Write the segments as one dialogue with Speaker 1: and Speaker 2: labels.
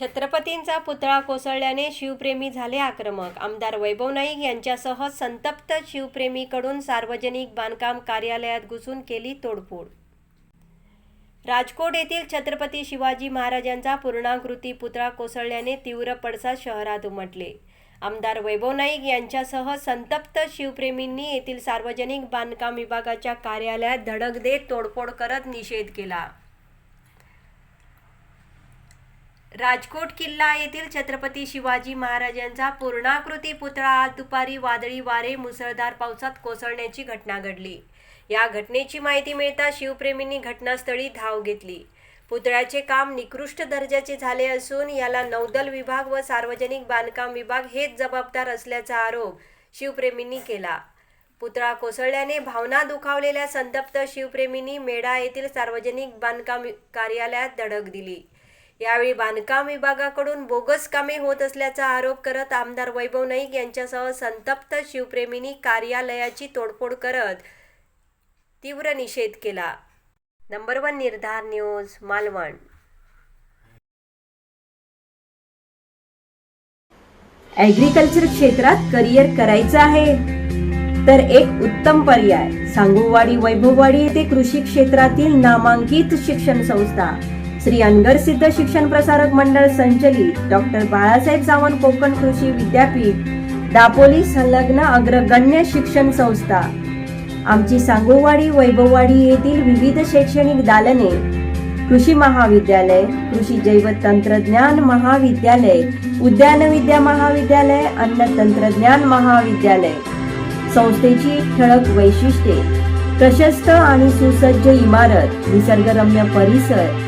Speaker 1: छत्रपतींचा पुतळा कोसळल्याने शिवप्रेमी झाले आक्रमक. आमदार वैभव नाईक यांच्यासह संतप्त शिवप्रेमीकडून सार्वजनिक बांधकाम कार्यालयात घुसून केली तोडफोड. राजकोट येथील छत्रपती शिवाजी महाराजांचा पूर्णाकृती पुतळा कोसळल्याने तीव्र पडसाद शहरात उमटले. आमदार वैभव नाईक यांच्यासह संतप्त शिवप्रेमींनी येथील सार्वजनिक बांधकाम विभागाच्या कार्यालयात धडक देत तोडफोड करत निषेध केला. राजकोट किल्ला येथील छत्रपती शिवाजी महाराजांचा पूर्णाकृती पुतळा आज दुपारी वादळी वारे मुसळधार पावसात कोसळण्याची घटना घडली. या घटनेची माहिती मिळता शिवप्रेमींनी घटनास्थळी धाव घेतली. पुतळ्याचे काम निकृष्ट दर्जाचे झाले असून याला नौदल विभाग व सार्वजनिक बांधकाम विभाग हेच जबाबदार असल्याचा आरोप शिवप्रेमींनी केला. पुतळा कोसळल्याने भावना दुखावलेल्या संतप्त शिवप्रेमींनी मेढा येथील सार्वजनिक बांधकाम कार्यालयात धडक दिली. यावेळी बांधकाम विभागाकडून बोगस कामे होत असल्याचा आरोप करत आमदार वैभव नाईक यांच्यासह संतप्त शिवप्रेमींनी कार्यालयाची तोडफोड करत तीव्र निषेध केला. नंबर वन निर्धार न्यूज मालवण.
Speaker 2: ऍग्रिकल्चर क्षेत्रात करिअर करायचं आहे. तर एक उत्तम पर्याय सांगूवाडी वैभववाडी येथे कृषी क्षेत्रातील नामांकित शिक्षण संस्था. श्री अनगरसिद्ध शिक्षण प्रसारक मंडळ संचलित डॉक्टर बाळासाहेब सावंत कोकण कृषी विद्यापीठ दापोली संलग्न अग्रगण्य शिक्षण संस्था. आमची सांगोवाडी वैभववाडी येथील विविध शैक्षणिक दालने कृषी महाविद्यालय कृषी जैव तंत्रज्ञान महाविद्यालय उद्यान विद्या महाविद्यालय अन्न तंत्रज्ञान महाविद्यालय. संस्थेची ठळक वैशिष्ट्ये प्रशस्त आणि सुसज्ज इमारत निसर्गरम्य परिसर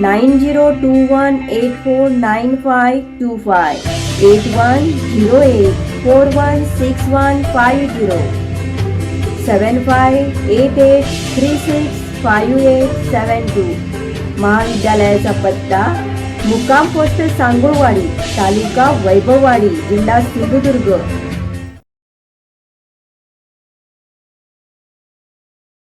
Speaker 2: nine zero two one eight four nine five two five. Eight one zero eight four one six one five zero. Seven five eight eight three six five eight seven two. महाविद्यालयाचा पत्ता मुक्काम पोस्ट सांगोळवाडी तालुका वैभववाडी जिल्हा सिंधुदुर्ग.